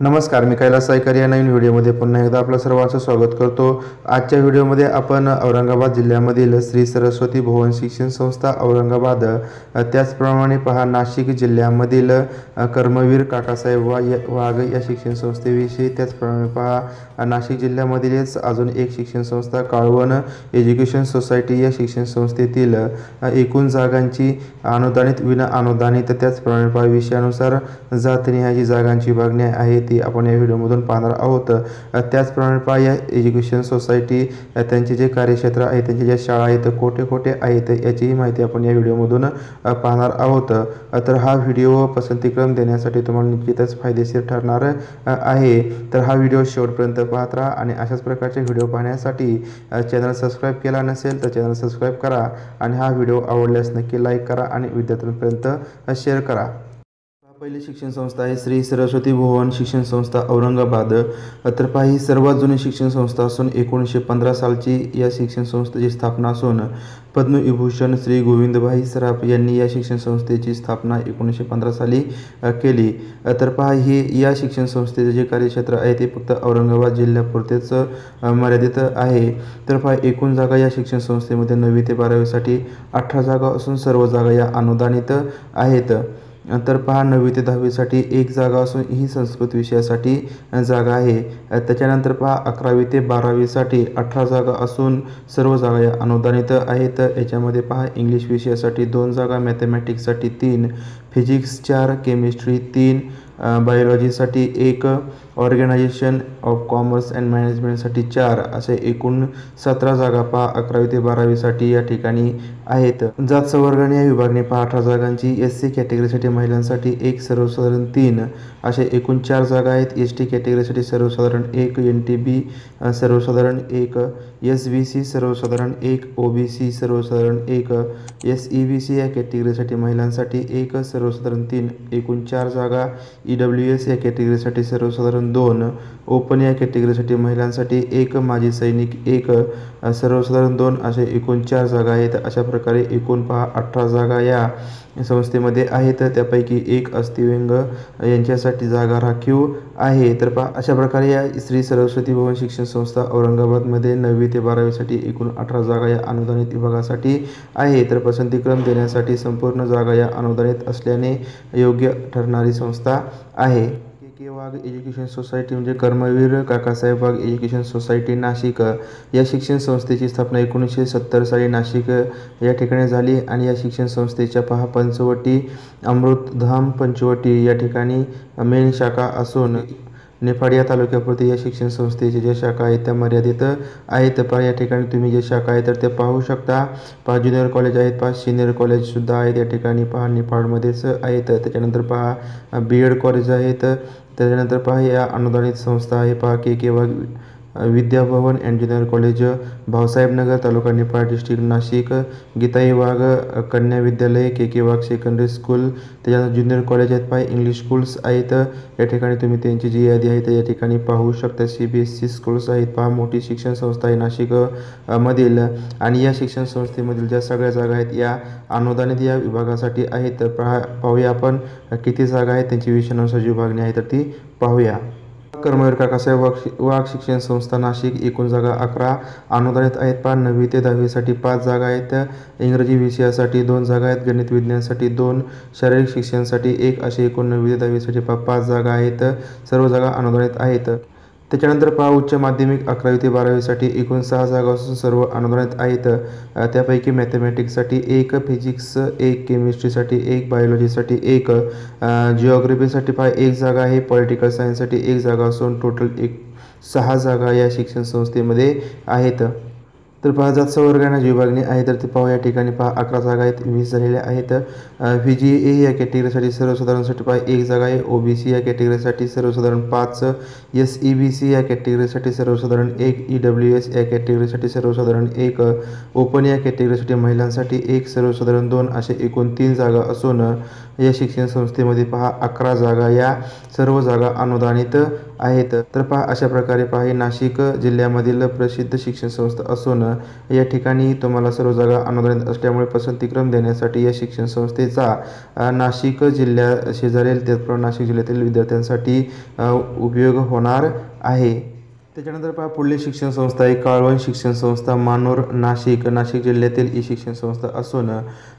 नमस्कार मी कैलास सायकर या नवीन व्हिडिओमध्ये पुन्हा एकदा आपलं सर्वांचं स्वागत करतो. आजच्या व्हिडिओमध्ये आपण औरंगाबाद जिल्ह्यामधील श्री सरस्वती भुवन शिक्षण संस्था औरंगाबाद त्याचप्रमाणे पहा नाशिक जिल्ह्यामधील कर्मवीर काकासाहेब वा वाघ या शिक्षण संस्थेविषयी. त्याचप्रमाणे पहा नाशिक जिल्ह्यामधीलच अजून एक शिक्षण संस्था काळवण एज्युकेशन सोसायटी या शिक्षण संस्थेतील एकूण जागांची अनुदानित विना अनुदानित त्याचप्रमाणे पहा विषयानुसार जातनिहायची जागांची विभागणी आहे. ती आपण या व्हिडिओमधून पाहणार आहोत. त्याचप्रमाणे पहा या एज्युकेशन सोसायटी त्यांचे जे कार्यक्षेत्र आहे त्यांच्या ज्या शाळा आहेत कोठे कोठे आहेत याचीही माहिती आपण या व्हिडिओमधून पाहणार आहोत. तर हा व्हिडिओ पसंतीक्रम देण्यासाठी तुम्हाला निश्चितच फायदेशीर ठरणार आहे. तर हा व्हिडिओ शेवटपर्यंत पाहत राहा आणि अशाच प्रकारचे व्हिडिओ पाहण्यासाठी चॅनल सबस्क्राईब केला नसेल तर चॅनल सबस्क्राईब करा आणि हा व्हिडिओ आवडल्यास नक्की लाईक करा आणि विद्यार्थ्यांपर्यंत शेअर करा. पहिली शिक्षण संस्था आहे श्री सरस्वती भुवन शिक्षण संस्था औरंगाबाद. अत्रपा ही सर्वात जुनी शिक्षण संस्था असून एकोणीसशे पंधरा सालची या शिक्षण संस्थेची स्थापना असून पद्मविभूषण श्री गोविंदभाई सराफ यांनी या शिक्षण संस्थेची स्थापना एकोणीसशे पंधरा साली केली. अत्रपा हे ही या शिक्षण संस्थेचे जे कार्यक्षेत्र आहे ते फक्त औरंगाबाद जिल्ह्यापुरतेच मर्यादित आहे. तर पहा एकूण जागा या शिक्षण संस्थेमध्ये नववी ते बारावीसाठी अठरा जागा असून सर्व जागा या अनुदानित आहेत. तर पहा नववी ते दहावीसाठी एक जागा असून ही संस्कृत विषयासाठी जागा आहे. त्याच्यानंतर पहा अकरावी ते बारावीसाठी अठरा जागा असून सर्व जागा या अनुदानित आहेत. याच्यामध्ये पहा इंग्लिश विषयासाठी दोन जागा मॅथमॅटिक्ससाठी तीन फिजिक्स चार केमिस्ट्री तीन बायोलॉजीसाठी एक ऑर्गनायझेशन ऑफ कॉमर्स अँड मॅनेजमेंटसाठी चार असे एकूण सतरा जागा पहा अकरावी ते बारावीसाठी या ठिकाणी आहेत. जात संवर्गाने या विभागणी पहा अठरा जागांची एस सी कॅटेगरीसाठी महिलांसाठी एक सर्वसाधारण तीन असे एकूण चार जागा आहेत. एस टी कॅटेगरीसाठी सर्वसाधारण एक एन टी बी सर्वसाधारण एक एस बी सी सर्वसाधारण एक ओ बी सी सर्वसाधारण एक एस ई बी सी या कॅटेगरीसाठी महिलांसाठी एक सर्वसाधारण तीन एकूण चार जागा ई डब्ल्यू एस या कॅटेगरीसाठी सर्वसाधारण दोन ओपन या कॅटेगरीसाठी महिलांसाठी एक माजी सैनिक एक सर्वसाधारण दोन असे एकूण चार जागा आहेत. अशा प्रकारे एकूण पहा अठरा जागा या संस्थेमध्ये आहेत. त्यापैकी एक अस्थिव्यंग यांच्यासाठी जागा राखीव आहे. तर पहा अशा प्रकारे या श्री सरस्वती भवन शिक्षण संस्था औरंगाबादमध्ये नववी ते बारावीसाठी एकूण अठरा जागा या अनुदानित विभागासाठी आहे तर पसंतीक्रम देण्यासाठी संपूर्ण जागा या अनुदानित असल्याने योग्य ठरणारी संस्था आहे. के वाघ एज्युकेशन सोसायटी म्हणजे कर्मवीर काकासाहेब वाघ एज्युकेशन सोसायटी नाशिक. या शिक्षण संस्थेची स्थापना एकोणीसशे सत्तर साली नाशिक या ठिकाणी झाली आणि या शिक्षण संस्थेच्या पहा पंचवटी अमृतधाम पंचवटी या ठिकाणी मेन शाखा असून निफाड या तालुक्यापुरती या शिक्षण संस्थेचे ज्या शाखा आहेत त्या मर्यादित आहेत. पहा या ठिकाणी तुम्ही जे शाखा आहेत तर ते पाहू शकता. पहा ज्युनियर कॉलेज आहेत पहा सिनियर कॉलेजसुद्धा आहेत. या ठिकाणी पहा निफाडमध्येच आहेत. त्याच्यानंतर पहा बी एड कॉलेज आहेत. त्याच्यानंतर पहा या अनुदानित संस्था आहे. पहा K K Wagh Vidyabhavan and college Bhausahebnagar taluka Niphad district Nashik Gitai Wagh कन्या विद्यालय K K Wagh secondary school त्याच्यानंतर ज्युनियर कॉलेज आहेत पाय इंग्लिश स्कूल्स आहेत. या ठिकाणी तुम्ही त्यांची जी यादी आहे त्या या ठिकाणी पाहू शकता. C B S C schools आहेत पहा मोठी शिक्षण संस्था आहे नाशिक मधील. आणि या शिक्षण संस्थेमधील ज्या सगळ्या जागा आहेत या अनुदानित या विभागासाठी आहेत. तर पहा पाहूया आपण किती जागा आहेत त्यांची विषयानुसार जी विभागणी आहे तर ती पाहूया. कर्मवीर काकासाहेब वाघ वाघ शिक्षण संस्था नाशिक एकूण जागा अकरा. अनुदानित आहेत पहा नववी ते दहावीसाठी पाच जागा आहेत. इंग्रजी विषयासाठी दोन जागा आहेत गणित विज्ञानासाठी दोन शारीरिक शिक्षणासाठी एक असे एकूण नववी ते दहावीसाठी पा पाच जागा आहेत. सर्व जागा अनुदानित आहेत. त्याच्यानंतर पहा उच्च माध्यमिक अकरावी ते बारावीसाठी एकूण सहा जागा असून सर्व अनुदानित आहेत. त्यापैकी मॅथमॅटिक्ससाठी एक फिजिक्स एक केमिस्ट्रीसाठी एक बायोलॉजीसाठी एक. जिओग्रफीसाठी पहा एक जागा आहे. पॉलिटिकल सायन्ससाठी एक जागा असून टोटल एक सहा जागा या शिक्षण संस्थेमध्ये आहेत. तर पहा जात सवर्गांना जी विभागणी आहे तर ते पाहू या ठिकाणी पहा अकरा जागा आहेत वीस झालेल्या आहेत. व्ही जी ए या कॅटेगरीसाठी सर्वसाधारणसाठी पहा एक जागा आहे. ओ बी सी या कॅटेगरीसाठी सर्वसाधारण पाच. एस ई बी सी या कॅटेगरीसाठी सर्वसाधारण एक. ई डब्ल्यू एस या कॅटेगरीसाठी सर्वसाधारण एक. ओपन या कॅटेगरीसाठी महिलांसाठी एक. सर्वसाधारण दोन. असे एकूण तीन जागा असून या शिक्षण संस्थेमध्ये पहा अकरा जागा या सर्व जागा अनुदानित आहेत. तर पहा अशा प्रकारे पहा हे नाशिक जिल्ह्यामधील प्रसिद्ध शिक्षण संस्था असून या ठिकाणी तुम्हाला सर्व जागा अनुदानित असल्यामुळे पसंतीक्रम देण्यासाठी या शिक्षण संस्थेचा नाशिक जिल्ह्या शेजारील त्याचप्रमाणे नाशिक जिल्ह्यातील विद्यार्थ्यांसाठी उपयोग होणार आहे. त्याच्यानंतर पहा पुढली शिक्षण संस्था आहे काळवण शिक्षण संस्था मानोर नाशिक नाशिक जिल्ह्यातील ही शिक्षण संस्था असून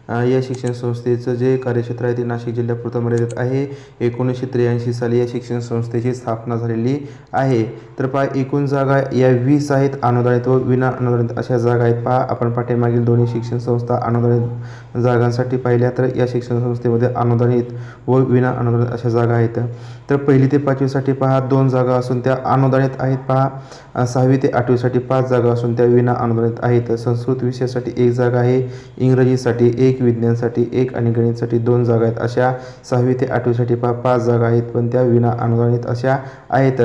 या शिक्षण संस्थेचं जे कार्यक्षेत्र आहे ते नाशिक जिल्ह्यापुरतं मर्यादित आहे. एकोणीसशे त्र्याऐंशी साली या शिक्षण संस्थेची स्थापना झालेली आहे. तर पहा एकूण जागा या वीस आहेत. अनुदानित व विना अनुदानित अशा जागा आहेत. पहा आपण पाठीमागील दोन्ही शिक्षण संस्था अनुदानित जागांसाठी पाहिल्या तर या शिक्षण संस्थेमध्ये अनुदानित व विना अनुदानित अशा जागा आहेत. तर पहिली ते पाचवीसाठी पहा दोन जागा असून त्या अनुदानित आहेत. पहा सहावी ते आठवीसाठी पाच जागा असून त्या विना अनुदानित आहेत. संस्कृत विषयासाठी एक जागा आहे. इंग्रजीसाठी एक विज्ञानसाठी एक आणि गणितसाठी दोन जागा आहेत. अशा सहावी ते आठवीसाठी पहा पाच जागा आहेत पण त्या विना अनुदानित अशा आहेत.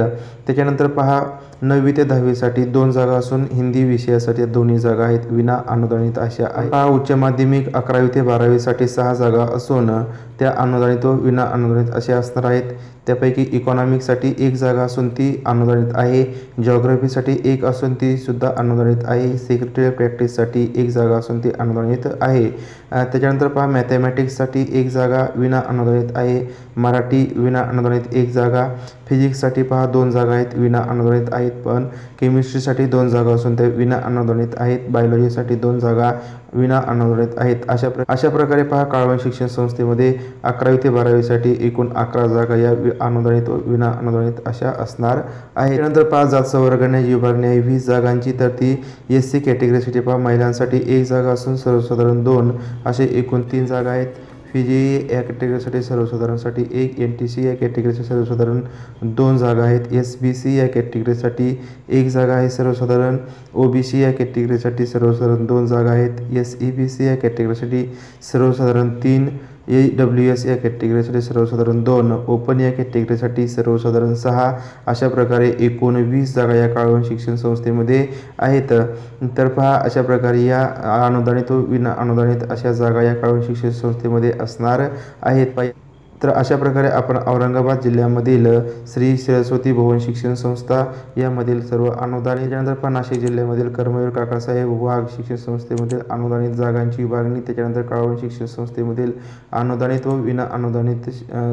त्याच्यानंतर पहा नववी ते दहावीसाठी दोन जागा असून हिंदी विषयासाठी दोन्ही जागा आहेत. विना अनुदानित अशा आहेत हा उच्च माध्यमिक अकरावी ते बारावीसाठी सहा जागा असून त्या अनुदानित व विना अनुदानित अशा असणार आहेत. त्यापैकी इकॉनॉमिक्ससाठी एक जागा असून ती अनुदानित आहे. जॉग्रफीसाठी एक असून ती सुद्धा अनुदानित आहे. सेक्रेटरी प्रॅक्टिससाठी एक जागा असून ती अनुदानित आहे. त्याच्यानंतर पहा मॅथमॅटिक्ससाठी एक जागा विना अनुदानित आहे. मराठी विना अनुदानित एक जागा. फिजिक्ससाठी पहा दोन जागा आहेत विना अनुदानित आहेत पण केमिस्ट्रीसाठी दोन जागा असून त्या विना अनुदानित आहेत. बायोलॉजीसाठी दोन जागा विना अनुदानित आहेत. अशा प्र अशा प्रकारे पहा काळवण शिक्षण संस्थेमध्ये अकरावी ते बारावीसाठी एकूण अकरा जागा या वि- अनुदानित व विना अनुदानित अशा असणार आहेत. त्यानंतर पाच जात संवर्गाने विभागणी आहे वीस जागांची तर ती एस सी कॅटेगरीसाठी पहा महिलांसाठी एक जागा असून सर्वसाधारण दोन असे एकूण तीन जागा आहेत. जी या कॅटेगरीसाठी सर्वसाधारणसाठी एक एन टी सी या कॅटेगरीसाठी सर्वसाधारण दोन जागा आहेत. एस बी सी या कॅटेगरीसाठी एक जागा आहे. सर्वसाधारण ओ बी सी या कॅटेगरीसाठी सर्वसाधारण दोन जागा आहेत. एस ई बी सी या कॅटेगरीसाठी सर्वसाधारण तीन ए डब्ल्यू एस या कॅटेगरीसाठी सर्वसाधारण दोन ओपन या कॅटेगरीसाठी सर्वसाधारण सहा अशा प्रकारे एकोणवीस जागा या काळवण शिक्षण संस्थेमध्ये आहेत. तर पहा अशा प्रकारे या अनुदानित व विना अनुदानित अशा जागा या काळवण शिक्षण संस्थेमध्ये असणार आहेत. पाहिजे तर अशा प्रकारे आपण औरंगाबाद जिल्ह्यामधील श्री सरस्वती भुवन शिक्षण संस्था यामधील सर्व अनुदानित त्यानंतर पण नाशिक जिल्ह्यामधील कर्मवीर काकासाहेब वाघ शिक्षण संस्थेमधील अनुदानित जागांची विभागणी त्याच्यानंतर काळवण शिक्षण संस्थेमधील अनुदानित व विना अनुदानित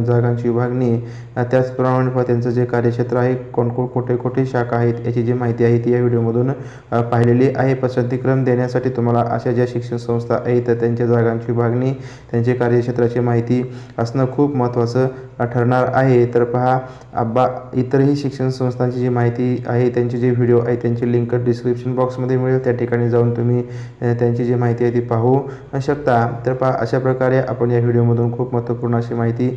जागांची विभागणी त्याचप्रमाणे त्यांचं जे कार्यक्षेत्र आहे कोणकोण कुठे कुठे शाखा आहेत याची जी माहिती आहे ती या व्हिडिओमधून पाहिलेली आहे. पसंतीक्रम देण्यासाठी तुम्हाला अशा ज्या शिक्षण संस्था आहेत त्यांच्या जागांची विभागणी त्यांचे कार्यक्षेत्राची माहिती असणं खूप महत्त्वाचं ठरणार आहे. तर पहा अब्बा इतरही शिक्षण संस्थांची जी माहिती आहे त्यांचे जे व्हिडिओ आहे त्यांची लिंक डिस्क्रिप्शन बॉक्समध्ये मिळेल. त्या ठिकाणी जाऊन तुम्ही त्यांची जी माहिती आहे ती पाहू शकता. तर पहा अशा प्रकारे आपण या व्हिडिओमधून खूप महत्त्वपूर्ण अशी माहिती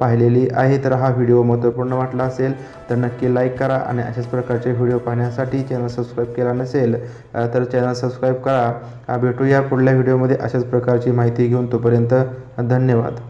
पाहिलेली आहे. तर हा व्हिडिओ महत्त्वपूर्ण वाटला असेल तर नक्की लाईक करा आणि अशाच प्रकारचे व्हिडिओ पाहण्यासाठी चॅनल सबस्क्राईब केला नसेल तर चॅनल सबस्क्राईब करा. भेटू भेटूया पुढल्या व्हिडिओमध्ये अशाच प्रकारची माहिती घेऊन तोपर्यंत धन्यवाद.